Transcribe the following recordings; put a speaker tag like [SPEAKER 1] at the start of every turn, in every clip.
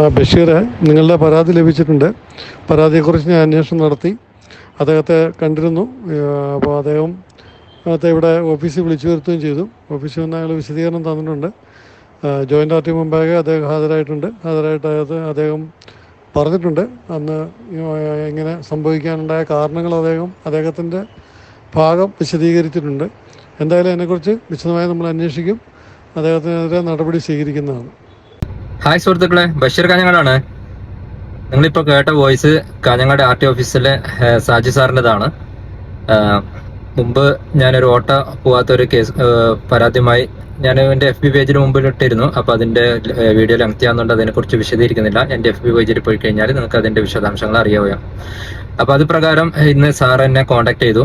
[SPEAKER 1] ആ, ബഷീറെ നിങ്ങളുടെ പരാതി ലഭിച്ചിട്ടുണ്ട്. പരാതിയെക്കുറിച്ച് ഞാൻ അന്വേഷണം നടത്തി. അദ്ദേഹത്തെ കണ്ടിരുന്നു. അപ്പോൾ അദ്ദേഹം അദ്ദേഹത്തെ ഇവിടെ ഓഫീസിൽ വിളിച്ചു വരുത്തുകയും ചെയ്തു. ഓഫീസിൽ വന്ന് അയാൾ വിശദീകരണം തന്നിട്ടുണ്ട്. ജോയിന്റ് ആർ ടി മുമ്പാകെ അദ്ദേഹം ഹാജരായിട്ടുണ്ട്. ഹാജരായിട്ട് അദ്ദേഹം പറഞ്ഞിട്ടുണ്ട്. അന്ന് ഇങ്ങനെ സംഭവിക്കാനുണ്ടായ കാരണങ്ങൾ അദ്ദേഹം അദ്ദേഹത്തിന്റെ ഭാഗം വിശദീകരിച്ചിട്ടുണ്ട്. എന്തായാലും അതിനെക്കുറിച്ച് വിശദമായി നമ്മൾ അന്വേഷിക്കും. അദ്ദേഹത്തിനെതിരെ നടപടി സ്വീകരിക്കുന്നതാണ്.
[SPEAKER 2] ഹായ് സുഹൃത്തുക്കളെ. ബഷീർ കാഞ്ഞങ്ങാടാണ്. നിങ്ങളിപ്പോൾ കേട്ട വോയിസ് കാഞ്ഞങ്ങാട് ആർ ടി ഓഫീസിലെ സാജി സാറിന്റെതാണ് മുമ്പ് ഞാനൊരു ഓട്ട പോവാത്തൊരു കേസ് പരാതിയുമായി ഞാൻ എന്റെ എഫ് ബി പേജിന് മുമ്പിൽ ഇട്ടിരുന്നു. അപ്പോൾ അതിന്റെ വീഡിയോ ലെങ്ത് ആകുന്നുണ്ട് അതിനെക്കുറിച്ച് വിശദീകരിക്കുന്നില്ല. എന്റെ എഫ് ബി പേജിൽ പോയി കഴിഞ്ഞാൽ നിങ്ങൾക്ക് അതിന്റെ വിശദാംശങ്ങൾ അറിയാവുക. അപ്പോൾ അത് പ്രകാരം ഇന്ന് സാർ എന്നെ കോൺടാക്ട് ചെയ്തു.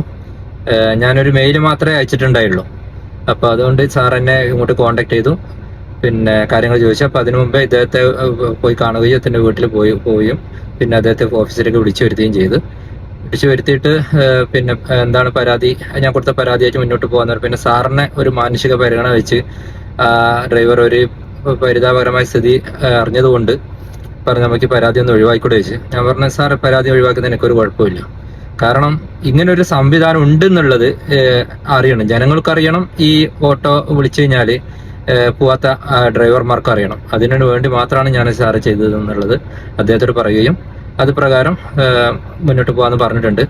[SPEAKER 2] ഞാനൊരു മെയിൽ മാത്രമേ അയച്ചിട്ടുണ്ടായുള്ളൂ. അപ്പോൾ അതുകൊണ്ട് സാർ എന്നെ ഇങ്ങോട്ട് കോൺടാക്ട് ചെയ്തു. പിന്നെ കാര്യങ്ങൾ ചോദിച്ചു. അപ്പൊ അതിനു മുമ്പേ ഇദ്ദേഹത്തെ പോയി കാണുകയും അതിന്റെ വീട്ടിൽ പോയി പോവുകയും പിന്നെ അദ്ദേഹത്തെ ഓഫീസിലേക്ക് വിളിച്ചു വരുത്തുകയും ചെയ്തു. വിളിച്ചു വരുത്തിയിട്ട് പിന്നെ എന്താണ് പരാതി? ഞാൻ കൊടുത്ത പരാതിയായിട്ട് മുന്നോട്ട് പോകുന്നത് പിന്നെ സാറിനെ ഒരു മാനുഷിക പരിഗണന വെച്ച് ഡ്രൈവർ ഒരു പരിതാപകരമായ സ്ഥിതി അറിഞ്ഞതുകൊണ്ട് പറഞ്ഞു നമുക്ക് പരാതി ഒന്ന് ഒഴിവാക്കിക്കൂടെ വെച്ച് ഞാൻ പറഞ്ഞു സാർ പരാതി ഒഴിവാക്കുന്നത് എനിക്കൊരു കുഴപ്പമില്ല. കാരണം ഇങ്ങനെ ഒരു സംവിധാനം ഉണ്ട് എന്നുള്ളത് അറിയണം. ജനങ്ങൾക്ക് അറിയണം ഈ ഓട്ടോ വിളിച്ചു കഴിഞ്ഞാൽ ഏഹ്, പോവാത്ത ഡ്രൈവർമാർക്കും അറിയണം. അതിനു വേണ്ടി മാത്രമാണ് ഞാൻ സാറ് ചെയ്തത് എന്നുള്ളത് അദ്ദേഹത്തോട് പറയുകയും അത് പ്രകാരം മുന്നോട്ട് പോകാമെന്ന് പറഞ്ഞിട്ടുണ്ട്.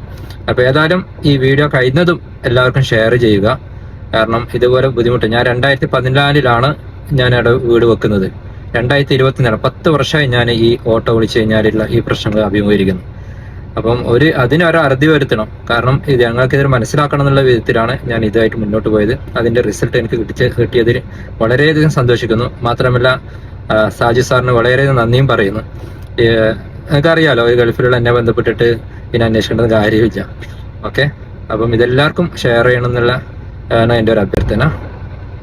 [SPEAKER 2] അപ്പൊ ഏതായാലും ഈ വീഡിയോ കഴിയുന്നതും എല്ലാവർക്കും ഷെയർ ചെയ്യുക. കാരണം ഇതുപോലെ ബുദ്ധിമുട്ട്. ഞാൻ രണ്ടായിരത്തി പതിനാലിലാണ് ഞാൻ അവിടെ വീട് വെക്കുന്നത്. രണ്ടായിരത്തി ഇരുപത്തിനാല് പത്ത് വർഷമായി ഞാൻ ഈ ഓട്ടോ വിളിച്ചു കഴിഞ്ഞാലുള്ള ഈ പ്രശ്നങ്ങൾ അഭിമുഖീകരിക്കുന്നു. അപ്പം ഒരു അതിനൊരു അറുതി വരുത്തണം. കാരണം ഇത് ഞങ്ങൾക്ക് ഇതിന് മനസ്സിലാക്കണം എന്നുള്ള വിധത്തിലാണ് ഞാൻ ഇതായിട്ട് മുന്നോട്ട് പോയത്. അതിന്റെ റിസൾട്ട് എനിക്ക് കിട്ടിച്ച കിട്ടിയതിൽ വളരെയധികം സന്തോഷിക്കുന്നു. മാത്രമല്ല സാജു സാറിന് വളരെയധികം നന്ദിയും പറയുന്നു. നിങ്ങൾക്ക് അറിയാലോ ഈ ഗൾഫിലുള്ള എന്നെ ബന്ധപ്പെട്ടിട്ട് പിന്നെ അന്വേഷിക്കേണ്ട കാര്യമില്ല. ഓക്കെ? അപ്പം ഇതെല്ലാവർക്കും ഷെയർ ചെയ്യണം എന്നുള്ള ആണ് എന്റെ ഒരു അഭ്യർത്ഥന.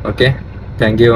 [SPEAKER 2] ഓക്കെ? Thank you.